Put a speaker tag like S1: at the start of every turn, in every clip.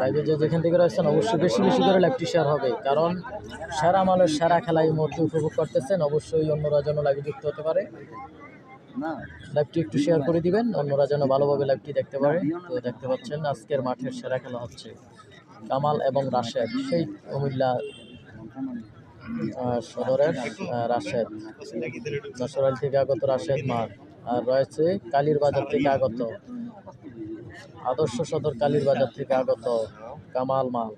S1: লাইভে যে যেখান থেকে রয়েছেন অবশ্যই বেশি বেশি করে লাইভটি শেয়ার হবে। কারণ সারা মালের সারা খেলা এই মুহূর্তে উপভোগ করতেছেন। অবশ্যই অন্যরা যেন লাইভে যুক্ত হতে পারে। লাইভটি একটু শেয়ার করে দিবেন। অন্যরা যেন ভালোভাবে লাইভটি দেখতে পারে। তো দেখতে পাচ্ছেন আজকের মাঠের সেরা খেলা হচ্ছে কামাল এবং রাশেদ। সেই কুমিল্লা আহ, রাশেদ। নসরাইল থেকে আগত রাশেদ মাঠ আর রয়েছে কালীর বাজার থেকে আগত আদর্শ সদর কালীর বাজার থেকে আগত কামাল মাল।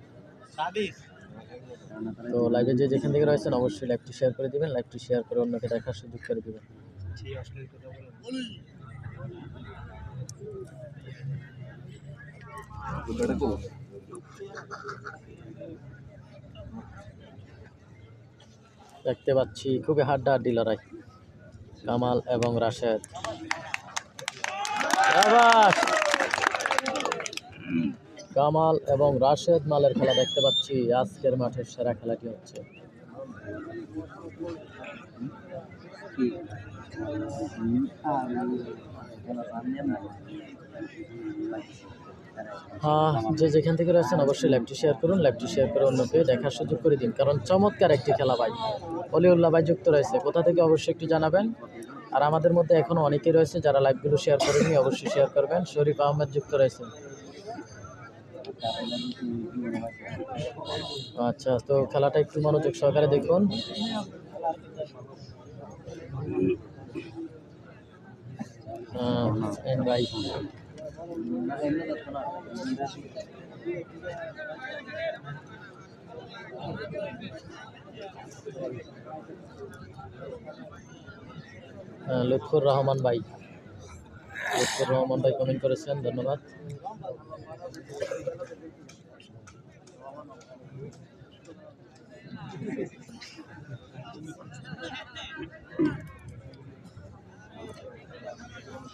S1: তো লাইভে যে যেখান থেকে রয়েছেন অবশ্যই লাইভটি শেয়ার করে দিবেন লাইভটি শেয়ার করে অন্যকে দেখার সুযোগ করে দিবেন। দেখতে পাচ্ছি খুবই হাড্ডাহাড্ডি লড়াই। কামাল এবং রাশেদ। কামাল এবং রাশেদ মালের খেলা দেখতে পাচ্ছি। আজকের মাঠের সেরা খেলাটি হচ্ছে। হ্যাঁ যে যেখান থেকে রয়েছেন অবশ্যই লাইভটি শেয়ার করুন লাইভটি শেয়ার করে অন্যকে দেখার সুযোগ করে দিন। কারণ চমৎকার একটি খেলা ভাই। অলিউল্লাহ ভাই যুক্ত রয়েছে। কোথা থেকে অবশ্যই একটু জানাবেন? আর আমাদের মধ্যে এখনও অনেকেই রয়েছে যারা লাইভগুলো শেয়ার করেননি অবশ্যই শেয়ার করবেন। শরীফ আহমেদ যুক্ত রয়েছে। আচ্ছা তো খেলাটা একটু মনোযোগ সহকারে দেখুন। আহ, লুৎফুর রহমান ভাই। লুৎফুর রহমান ভাই কমেন্ট করেছেন ধন্যবাদ।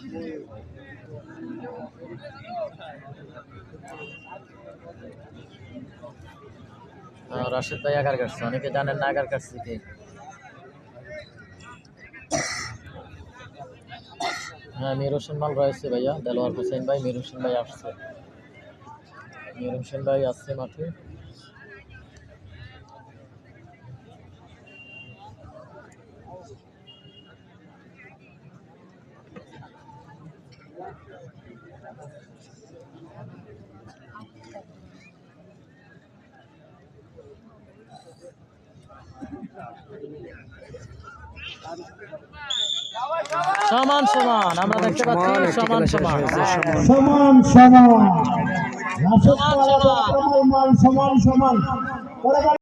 S1: আহ, রাশেদ ভাই আগার কাটছে অনেকে জানেন না আগার কাটছে কি। হ্যাঁ মির হোসেন মাল রয়েছে ভাইয়া, দেলোয়ার হোসেন ভাই, মির হোসেন ভাই আসছে। মির হোসেন ভাই আসছে মাঠে। সমান সমান আমরা দেখতে পাচ্ছি সমান সমান।
S2: সমান। সমান সমান। সমান ওরা